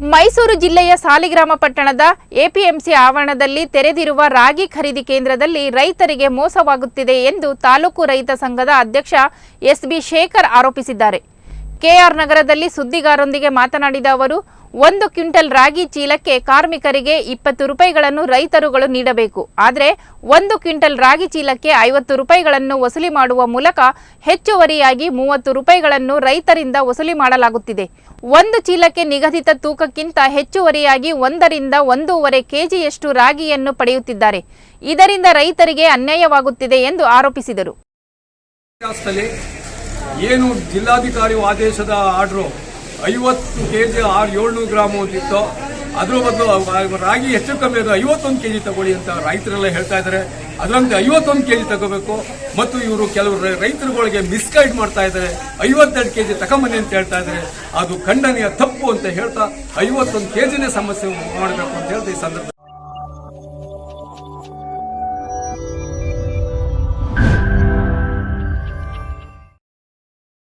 ಮೈಸೂರು ಜಿಲ್ಲೆಯ ಸಾಲಿಗ್ರಾಮ ಪಟ್ಟಣದ ಎಪಿಎಂಸಿ ಆವರಣದಲ್ಲಿ ತೆರೆದಿರುವ ರಾಗಿ ಖರೀದಿ ಕೇಂದ್ರದಲ್ಲಿ ರೈತರಿಗೆ ಮೋಸವಾಗುತ್ತಿದೆ ಎಂದು ತಾಲೂಕು ರೈತ ಸಂಘದ ಅಧ್ಯಕ್ಷ ಎಸ್ಬಿ ಶೇಖರ್ ಆರೋಪಿಸಿದ್ದಾರೆ. ಕೆಆರ್ ನಗರದಲ್ಲಿ ಸುದ್ದಿಗಾರರೊಂದಿಗೆ ಮಾತನಾಡಿದ ಅವರು, ಒಂದು ಕ್ವಿಂಟಲ್ ರಾಗಿ ಚೀಲಕ್ಕೆ ಕಾರ್ಮಿಕರಿಗೆ ಇಪ್ಪತ್ತು ರೂಪಾಯಿಗಳನ್ನು ರೈತರುಗಳು ನೀಡಬೇಕು. ಆದರೆ ಒಂದು ಕ್ವಿಂಟಲ್ ರಾಗಿ ಚೀಲಕ್ಕೆ ಐವತ್ತು ರೂಪಾಯಿಗಳನ್ನು ವಸೂಲಿ ಮಾಡುವ ಮೂಲಕ ಹೆಚ್ಚುವರಿಯಾಗಿ ಮೂವತ್ತು ರೂಪಾಯಿಗಳನ್ನು ರೈತರಿಂದ ವಸೂಲಿ ಮಾಡಲಾಗುತ್ತಿದೆ. ಒಂದು ಚೀಲಕ್ಕೆ ನಿಗದಿತ ತೂಕಕ್ಕಿಂತ ಹೆಚ್ಚುವರಿಯಾಗಿ ಒಂದರಿಂದ ಒಂದೂವರೆ ಕೆಜಿಯಷ್ಟು ರಾಗಿಯನ್ನು ಪಡೆಯುತ್ತಿದ್ದಾರೆ. ಇದರಿಂದ ರೈತರಿಗೆ ಅನ್ಯಾಯವಾಗುತ್ತಿದೆ ಎಂದು ಆರೋಪಿಸಿದರು. ಏನು ಜಿಲ್ಲಾಧಿಕಾರಿ ಆದೇಶದ ಆರ್ಡ್ರು ಐವತ್ತು ಕೆ ಜಿ ಆರು ಏಳ್ನೂರು ಗ್ರಾಮ್ ಅಂತಿತ್ತು ಅದ್ರ ಬದಲು ರಾಗಿ ಹೆಚ್ಚು ಕಮ್ಮಿ ಅದು ಐವತ್ತೊಂದು ಕೆ ಜಿ ತಗೊಳ್ಳಿ ಅಂತ ರೈತರೆಲ್ಲ ಹೇಳ್ತಾ ಇದ್ದಾರೆ ಅದರಂತೆ ಐವತ್ತೊಂದು ಕೆ ಜಿ ತಗೋಬೇಕು. ಮತ್ತು ಇವರು ಕೆಲವು ರೈತರುಗಳಿಗೆ ಮಿಸ್ಗೈಡ್ ಮಾಡ್ತಾ ಇದ್ದಾರೆ ಐವತ್ತೆರಡು ಕೆ ಜಿ ತಗೊಂಬನ್ನಿ ಅಂತ ಹೇಳ್ತಾ ಇದ್ದಾರೆ ಅದು ಖಂಡನೀಯ ತಪ್ಪು ಅಂತ ಹೇಳ್ತಾ ಐವತ್ತೊಂದು ಕೆ ಜಿನೇ ಸಮಸ್ಯೆ ಮಾಡಬೇಕು ಅಂತ ಹೇಳ್ತಾ ಈ ಸಂದರ್ಭ